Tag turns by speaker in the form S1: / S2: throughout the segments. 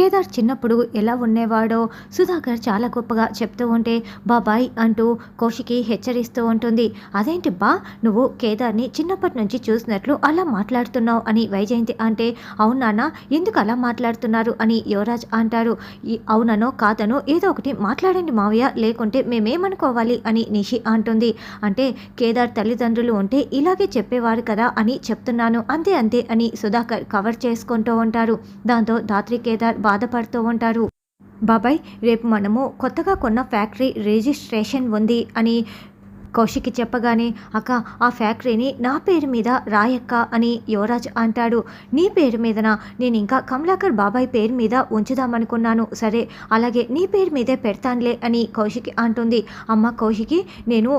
S1: కేదార్ చిన్నప్పుడు ఎలా ఉండేవాడో సుధాకర్ చాలా గొప్పగా చెప్తూ ఉంటే బాబాయ్ అంటూ కౌశికి హెచ్చరిస్తూ ఉంటుంది. అదేంటి బా నువ్వు కేదార్ని చిన్నప్పటి నుంచి చూసినట్లు అలా మాట్లాడుతున్నావు అని వైజయంతి అంటే అవునానా ఎందుకు అలా మాట్లాడుతున్నారు అని యువరాజ్ అంటారు. అవుననో కాదనో ఏదో ఒకటి మాట్లాడండి మావయ్య లేకుంటే మేమేమనుకోవాలి అని నిషి అంటుంది. అంటే కేదార్ తల్లిదండ్రులు ఉంటే ఇలాగే చెప్పేవారు కదా అని చెప్తున్నాను అంతే అంతే అని సుధాకర్ కవర్ చేసుకుంటూ ఉంటారు. దాంతో దాత్రి కేదార్ బాధపడుతూ ఉంటారు. బాబాయ్ రేపు మనము కొత్తగా కొన్న ఫ్యాక్టరీ రిజిస్ట్రేషన్ ఉంది అని కౌశికి చెప్పగానే అక్క ఆ ఫ్యాక్టరీని నా పేరు మీద రాయక్క అని యువరాజ్ అంటాడు. నీ పేరు మీదనా? నేను ఇంకా కమలాకర్ బాబాయ్ పేరు మీద ఉంచుదామనుకున్నాను. సరే అలాగే నీ పేరు మీదే పెడతానులే అని కౌశికి అంటుంది. అమ్మ కౌశికి నేను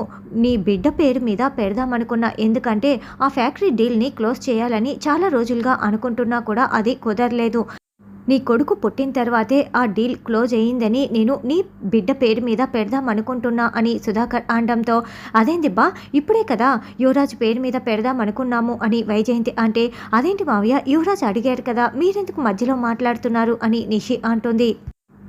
S1: నీ బిడ్డ పేరు మీద పెడదామనుకున్నా. ఎందుకంటే ఆ ఫ్యాక్టరీ డీల్ని క్లోజ్ చేయాలని చాలా రోజులుగా అనుకుంటున్నా కూడా అది కుదరలేదు. నీ కొడుకు పుట్టిన తర్వాతే ఆ డీల్ క్లోజ్ అయ్యిందని నేను నీ బిడ్డ పేరు మీద పెడదాం అనుకుంటున్నా అని సుధాకర్ అనడంతో అదేంటి బా ఇప్పుడే కదా యువరాజ్ పేరు మీద పెడదాం అనుకున్నాము అని వైజయంతి అంటే అదేంటి మావయ్య యువరాజ్ అడిగారు కదా మీరెందుకు మధ్యలో మాట్లాడుతున్నారు అని నిషి అంటుంది.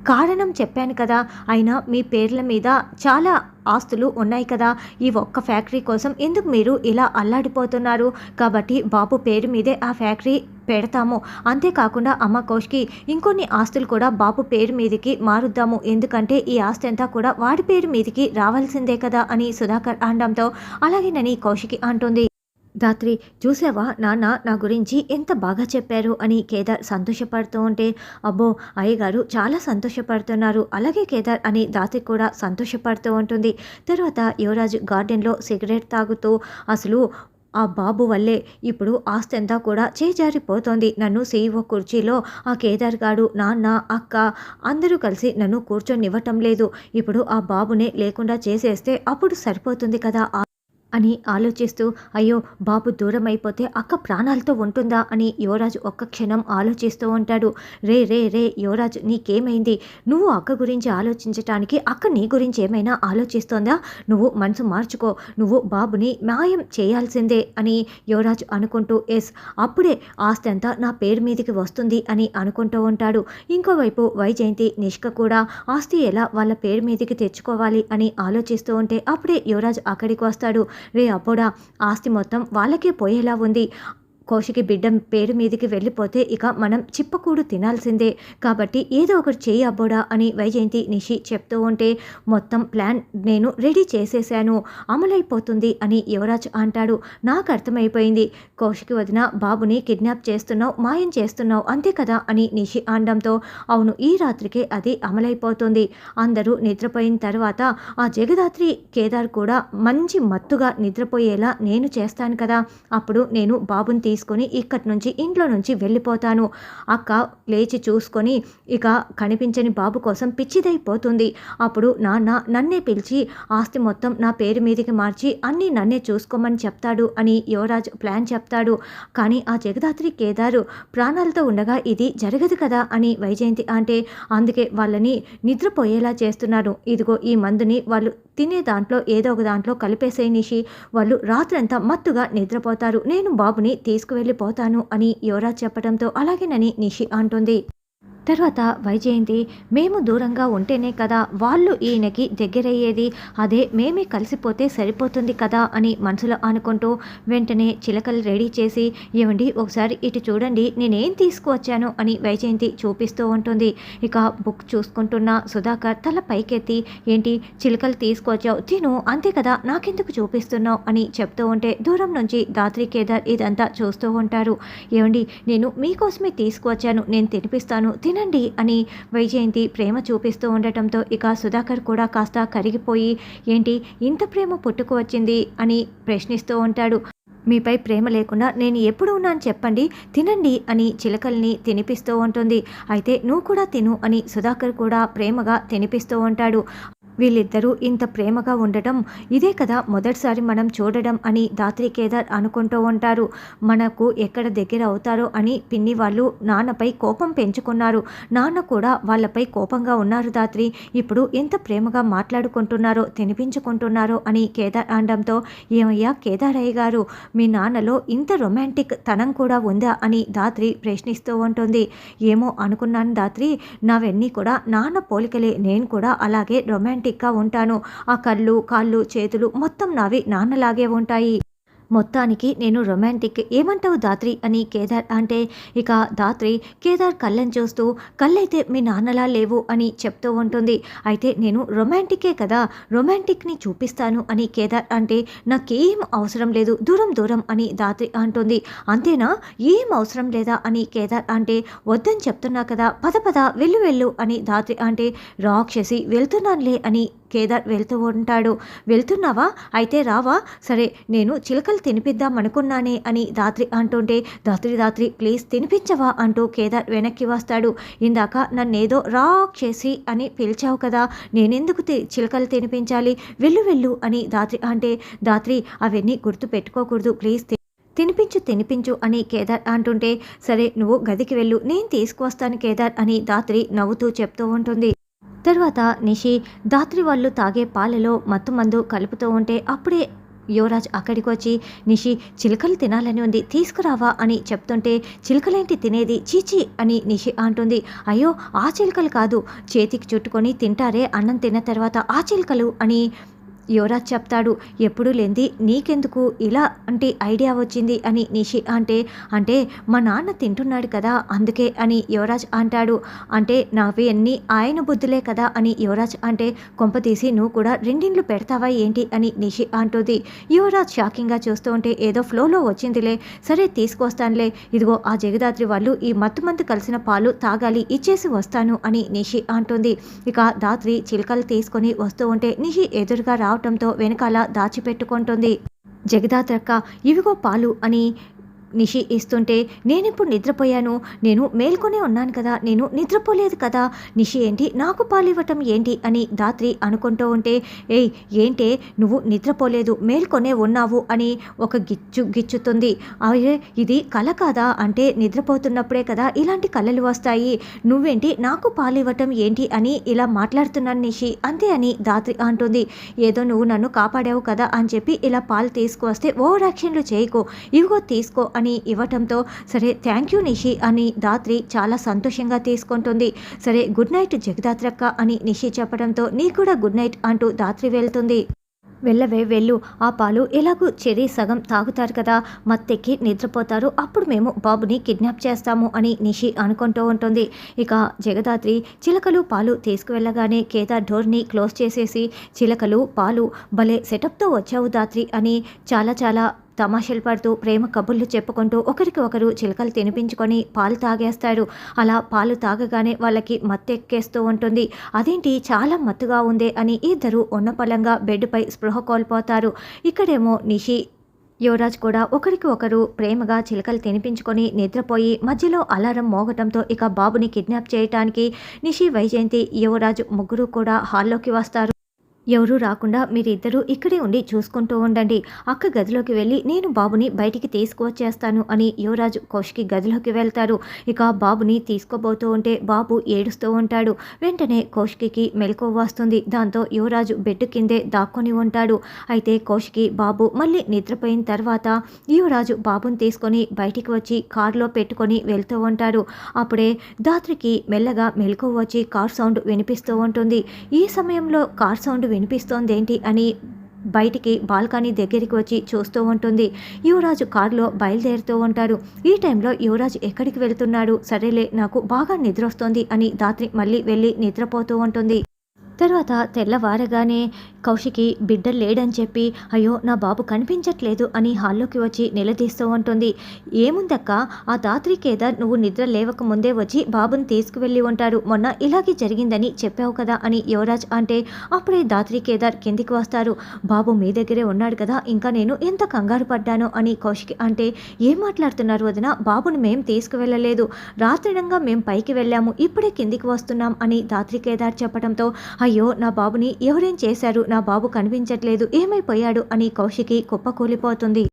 S1: కారణం చెప్పాను కదా అయినా మీ పేర్ల మీద చాలా ఆస్తులు ఉన్నాయి కదా. ఈ ఒక్క ఫ్యాక్టరీ కోసం ఎందుకు మీరు ఇలా అల్లాడిపోతున్నారు? కాబట్టి బాబు పేరు మీదే ఆ ఫ్యాక్టరీ పెడతాము. అంతేకాకుండా అమ్మ కోష్కి ఇంకొన్ని ఆస్తులు కూడా బాబు పేరు మీదకి మారుద్దాము. ఎందుకంటే ఈ ఆస్తి అంతా కూడా వాడి పేరు మీదకి రావాల్సిందే కదా అని సుధాకర్ అనడంతో అలాగేనని కౌశికి అంటుంది. రాత్రి చూసావా నాన్న నా గురించి ఎంత బాగా చెప్పారు? అని కేదార్ సంతోషపడుతూ ఉంటే అబ్బో అయ్యగారు చాలా సంతోషపడుతున్నారు. అలాగే కేదార్ అని దాత్రి కూడా సంతోషపడుతూ ఉంటుంది. తర్వాత యువరాజు గార్డెన్లో సిగరెట్ తాగుతూ అసలు ఆ బాబు వల్లే ఇప్పుడు ఆస్తి అంతా కూడా చేజారిపోతోంది. నన్ను సీఈఓ కుర్చీలో ఆ కేదార్ గారు నాన్న అక్క అందరూ కలిసి నన్ను కూర్చొనివ్వటం లేదు. ఇప్పుడు ఆ బాబునే లేకుండా చేసేస్తే అప్పుడు సరిపోతుంది కదా అని ఆలోచిస్తూ అయ్యో బాబు దూరం అయిపోతే అక్క ప్రాణాలతో ఉంటుందా అని యువరాజు ఒక్క క్షణం ఆలోచిస్తూ ఉంటాడు. రే రే రే యువరాజు నీకేమైంది? నువ్వు అక్క గురించి ఆలోచించటానికి అక్క నీ గురించి ఏమైనా ఆలోచిస్తోందా? నువ్వు మనసు మార్చుకో నువ్వు బాబుని న్యాయం చేయాల్సిందే అని యువరాజు అనుకుంటూ ఎస్ అప్పుడే ఆస్తి అంతా నా పేరు మీదకి వస్తుంది అని అనుకుంటూ ఉంటాడు. ఇంకోవైపు వైజయంతి నిష్క కూడా ఆస్తి ఎలా వాళ్ళ పేరు మీదకి తెచ్చుకోవాలి అని ఆలోచిస్తూ ఉంటే అప్పుడే యువరాజు అక్కడికి వస్తాడు. రే అబ్బోడా ఆస్తి మొత్తం వాళ్ళకే పోయేలా ఉంది. కోశికి బిడ్డ పేరు మీదకి వెళ్ళిపోతే ఇక మనం చిప్పకూడు తినాల్సిందే. కాబట్టి ఏదో ఒకటి చేయి అబ్బోడా అని వైజయంతి నిషి చెప్తూ ఉంటే మొత్తం ప్లాన్ నేను రెడీ చేసేసాను. అమలైపోతుంది అని యువరాజ్ అంటాడు. నాకు అర్థమైపోయింది. కౌశికి వదిన బాబుని కిడ్నాప్ చేస్తున్నావు మాయం చేస్తున్నావు అంతే కదా అని నిషి అనడంతో అవును ఈ రాత్రికే అది అమలైపోతుంది. అందరూ నిద్రపోయిన తర్వాత ఆ జగదాత్రి కేదార్ కూడా మంచి మత్తుగా నిద్రపోయేలా నేను చేస్తాను కదా. అప్పుడు నేను బాబుని తీసుకొని ఇక్కడి నుంచి ఇంట్లో నుంచి వెళ్ళిపోతాను. అక్క లేచి చూసుకొని ఇక కనిపించని బాబు కోసం పిచ్చిదైపోతుంది. అప్పుడు నాన్న నన్నే పిలిచి ఆస్తి మొత్తం నా పేరు మీదకి మార్చి అన్నీ నన్నే చూసుకోమని చెప్తాడు అని యువరాజ్ ప్లాన్ చెప్తాడు. కానీ ఆ జగదాత్రి కేదారు ప్రాణాలతో ఉండగా ఇది జరగదు కదా అని వైజయంతి అంటే అందుకే వాళ్ళని నిద్రపోయేలా చేస్తున్నారు ఇదిగో ఈ మందుని వాళ్ళు తినే దాంట్లో ఏదో ఒక దాంట్లో కలిపేసే నిషి. వాళ్ళు రాత్రంతా మత్తుగా నిద్రపోతారు. నేను బాబుని తీసుకువెళ్ళిపోతాను అని యువరాజ్ చెప్పడంతో అలాగేనని నిషి అంటుంది. తర్వాత వైజయంతి మేము దూరంగా ఉంటేనే కదా వాళ్ళు ఈయనకి దగ్గరయ్యేది. అదే మేమే కలిసిపోతే సరిపోతుంది కదా అని మనసులో అనుకుంటూ వెంటనే చిలకలు రెడీ చేసి ఏమండి ఒకసారి ఇటు చూడండి నేనేం తీసుకువచ్చాను అని వైజయంతి చూపిస్తూ ఉంటుంది. ఇక బుక్ చూసుకుంటున్న సుధాకర్ తల పైకెత్తి ఏంటి చిలకలు తీసుకువచ్చావు? తిను అంతే కదా నాకెందుకు చూపిస్తున్నావు? అని చెప్తూ ఉంటే దూరం నుంచి దాత్రి కేదార్ ఇదంతా చూస్తూ ఉంటారు. ఏమండి నేను మీకోసమే తీసుకువచ్చాను నేను తినిపిస్తాను తినండి అని వైజయంతి ప్రేమ చూపిస్తూ ఉండటంతో ఇక సుధాకర్ కూడా కాస్త కరిగిపోయి ఏంటి ఇంత ప్రేమ పుట్టుకు వచ్చింది? అని ప్రశ్నిస్తూ ఉంటాడు. మీపై ప్రేమ లేకుండా నేను ఎప్పుడు ఉన్నాను చెప్పండి తినండి అని చిలకల్ని తినిపిస్తూ ఉంటుంది. అయితే నువ్వు కూడా తిను అని సుధాకర్ కూడా ప్రేమగా తినిపిస్తూ ఉంటాడు. వీళ్ళిద్దరూ ఇంత ప్రేమగా ఉండటం ఇదే కదా మొదటిసారి మనం చూడడం అని దాత్రి కేదార్ అనుకుంటూ ఉంటారు. మనకు ఎక్కడ దగ్గర అవుతారో అని పిన్ని వాళ్ళు నాన్నపై కోపం పెంచుకున్నారు. నాన్న కూడా వాళ్ళపై కోపంగా ఉన్నారు దాత్రి. ఇప్పుడు ఎంత ప్రేమగా మాట్లాడుకుంటున్నారో తినిపించుకుంటున్నారో అని కేదార్ అనడంతో ఏమయ్యా కేదారయ్య గారు మీ నాన్నలో ఇంత రొమాంటిక్ తనం కూడా ఉందా అని దాత్రి ప్రశ్నిస్తూ ఉంటుంది. ఏమో అనుకున్నాను దాత్రి. నావన్నీ కూడా నాన్న పోలికలే నేను కూడా అలాగే రొమాంటిక్ రొమాంటిక్గా ఉంటాను. ఆ కళ్ళు కాళ్ళు చేతులు మొత్తం నావి నాన్నలాగే ఉంటాయి. మొత్తానికి నేను రొమాంటిక్. ఏమంటావు దాత్రి అని కేదార్ అంటే ఇక దాత్రి కేదార్ కళ్ళని చూస్తూ కళ్ళైతే మీ నాన్నలా లేవు అని చెప్తూ ఉంటుంది. అయితే నేను రొమాంటికే కదా రొమాంటిక్ని చూపిస్తాను అని కేదార్ అంటే నాకేం అవసరం లేదు దూరం దూరం అని దాత్రి అంటుంది. అంతేనా? ఏం అవసరం లేదా? అని కేదార్ అంటే వద్దని చెప్తున్నా కదా పద పద వెళ్ళు వెళ్ళు అని దాత్రి అంటే రాక్షసి వెళ్తున్నానులే అని కేదార్ వెళ్తూ ఉంటాడు. వెళ్తున్నావా? అయితే రావా? సరే నేను చిలకలు తినిపిద్దాం అనుకున్నానే అని దాత్రి అంటుంటే దాత్రి దాత్రి ప్లీజ్ తినిపించవా? అంటూ కేదార్ వెనక్కి వస్తాడు. ఇందాక నన్నేదో రాక్షసి అని పిలిచావు కదా నేనెందుకు తి చిలకలు తినిపించాలి? వెళ్ళు వెళ్ళు అని దాత్రి అంటే దాత్రి అవన్నీ గుర్తు పెట్టుకోకూడదు ప్లీజ్ తినిపించు తినిపించు అని కేదార్ అంటుంటే సరే నువ్వు గదికి వెళ్ళు నేను తీసుకువస్తాను కేదార్ అని దాత్రి నవ్వుతూ చెప్తూ ఉంటుంది. తర్వాత నిషి దాత్రి వాళ్ళు తాగే పాలలో మత్తు మందు కలుపుతూ ఉంటే అప్పుడే యువరాజ్ అక్కడికి వచ్చి నిషి చిలుకలు తినాలని ఉంది తీసుకురావా? అని చెప్తుంటే చిలుకలేంటి తినేది? చీచి! అని నిషి అంటుంది. అయ్యో ఆ చిలుకలు కాదు. చేతికి చుట్టుకొని తింటారే అన్నం తిన్న తర్వాత ఆ చిలుకలు అని యువరాజ్ చెప్తాడు ఎప్పుడు లేంది? నీకెందుకు ఇలా అంటే ఐడియా వచ్చింది? అని నిషి అంటే అంటే మా నాన్న తింటున్నాడు కదా అందుకే అని యువరాజ్ అంటాడు. అంటే నావి అన్నీ ఆయన బుద్ధులే కదా అని యువరాజ్ అంటే కొంపతీసి నువ్వు కూడా రెండిండ్లు పెడతావా ఏంటి? అని నిషి అంటుంది. యువరాజ్ షాకింగ్గా చూస్తూ ఉంటే ఏదో ఫ్లోలో వచ్చిందిలే. సరే తీసుకొస్తానులే. ఇదిగో ఆ జగదాత్రి వాళ్ళు ఈ మత్తు మందు కలిసిన పాలు తాగాలి ఇచ్చేసి వస్తాను అని నిషి అంటుంది. ఇక దాత్రి చిలకలు తీసుకొని వస్తూ ఉంటే నిషి ఎదురుగా రావటంతో వెనకాల దాచిపెట్టుకుంటుంది. జగదాత్రక్క ఇవిగో పాలు అని నిషి ఇస్తుంటే నేనిప్పుడు నిద్రపోయాను. నేను మేల్కొనే ఉన్నాను కదా. నేను నిద్రపోలేదు కదా. నిషి ఏంటి? నాకు పాలు ఇవ్వటం ఏంటి? అని దాత్రి అనుకుంటూ ఉంటే ఏయ్ ఏంటే? నువ్వు నిద్రపోలేదు. మేల్కొనే ఉన్నావు అని ఒక గిచ్చు గిచ్చుతుంది. అయ్యే ఇది కల కాదా? అంటే నిద్రపోతున్నప్పుడే కదా ఇలాంటి కళలు వస్తాయి. నువ్వేంటి? నాకు పాలు ఇవ్వటం ఏంటి? అని ఇలా మాట్లాడుతున్నాను నిషి. అంతే అని దాత్రి అంటుంది. ఏదో నువ్వు నన్ను కాపాడావు కదా అని చెప్పి ఇలా పాలు తీసుకువస్తే ఓవర్ యాక్షన్లు చేయకు. ఇవిగో తీసుకో అని ఇవ్వటంతో సరే థ్యాంక్ యూ నిషి అని దాత్రి చాలా సంతోషంగా తీసుకుంటుంది. సరే గుడ్ నైట్ జగదాత్రక్క అని నిషి చెప్పడంతో నీ కూడా గుడ్ నైట్ అంటూ దాత్రి వెళ్తుంది. వెళ్ళవే వెళ్ళు. ఆ పాలు ఎలాగూ చెరీ సగం తాగుతారు కదా మత్తెక్కి నిద్రపోతారు. అప్పుడు మేము బాబుని కిడ్నాప్ చేస్తాము అని నిషి అనుకుంటూ ఉంటుంది. ఇక జగదాత్రి చిలకలు పాలు తీసుకువెళ్ళగానే కేదార్ డోర్ని క్లోజ్ చేసేసి చిలకలు పాలు భలే సెటప్తో వచ్చావు దాత్రి అని చాలా చాలా తమాషలు పడుతూ ప్రేమ కబుర్లు చెప్పుకుంటూ ఒకరికి ఒకరు చిలకలు తినిపించుకొని పాలు తాగేస్తారు అలా పాలు తాగగానే వాళ్ళకి మత్తెక్కేస్తూ ఉంటుంది. అదేంటి? చాలా మత్తుగా ఉందే అని ఇద్దరు ఉన్నపలంగా బెడ్పై స్పృహ కోల్పోతారు. ఇక్కడేమో నిషి యువరాజ్ కూడా ఒకరికి ఒకరు ప్రేమగా చిలకలు తినిపించుకొని నిద్రపోయి మధ్యలో అలారం మోగటంతో ఇక బాబుని కిడ్నాప్ చేయటానికి నిషి వైజయంతి యువరాజ్ ముగ్గురు కూడా హాల్లోకి వస్తారు. ఎవరూ రాకుండా మీరిద్దరూ ఇక్కడే ఉండి చూసుకుంటూ ఉండండి. అక్క గదిలోకి వెళ్ళి నేను బాబుని బయటికి తీసుకువచ్చేస్తాను అని యువరాజు కౌశికి గదిలోకి వెళ్తారు. ఇక బాబుని తీసుకోబోతూ ఉంటే బాబు ఏడుస్తూ ఉంటాడు. వెంటనే కౌశికి మెలకు వస్తుంది. దాంతో యువరాజు బెడ్ కిందే దాక్కొని ఉంటాడు. అయితే కౌశికి బాబు మళ్ళీ నిద్రపోయిన తర్వాత యువరాజు బాబుని తీసుకొని బయటికి వచ్చి కారులో పెట్టుకొని వెళ్తూ ఉంటాడు. అప్పుడే దాత్రికి మెల్లగా మెలకు వచ్చి కార్ సౌండ్ వినిపిస్తూ ఉంటుంది. ఈ సమయంలో కార్ సౌండ్ వినిపిస్తోందేంటి అని బయటికి బాల్కనీ దగ్గరికి వచ్చి చూస్తూ ఉంటుంది. యువరాజు కారులో బయలుదేరుతూ ఉంటారు ఈ టైంలో యువరాజు ఎక్కడికి వెళ్తున్నాడు? సరేలే నాకు బాగా నిద్ర వస్తుంది అని దాత్రి మళ్ళీ వెళ్ళి నిద్రపోతూ ఉంటుంది. తర్వాత తెల్లవారగానే కౌశికి బిడ్డ లేడని చెప్పి అయ్యో నా బాబు కనిపించట్లేదు అని హాల్లోకి వచ్చి నిలదీస్తూ ఉంటుంది. ఏముందక్క ఆ దాత్రి కేదార్ నువ్వు నిద్ర లేవక ముందే వచ్చి బాబుని తీసుకువెళ్ళి ఉంటారు మొన్న ఇలాగే జరిగిందని చెప్పావు కదా అని యువరాజ్ అంటే అప్పుడే దాత్రి కేదార్ కిందికి వస్తారు. బాబు మీ దగ్గరే ఉన్నాడు కదా ఇంకా నేను ఎంత కంగారు పడ్డాను అని కౌశిక్ అంటే ఏం మాట్లాడుతున్నారు వదిన? బాబుని మేం తీసుకువెళ్ళలేదు. రాత్రినంగా మేం పైకి వెళ్ళాము. ఇప్పుడే కిందికి వస్తున్నాం అని దాత్రి కేదార్ చెప్పడంతో అయ్యో నా బాబుని ఎవరేం చేశారు? నా బాబు కనిపించట్లేదు. ఏమైపోయాడు? అని కౌశికి కుప్పకూలిపోతుంది.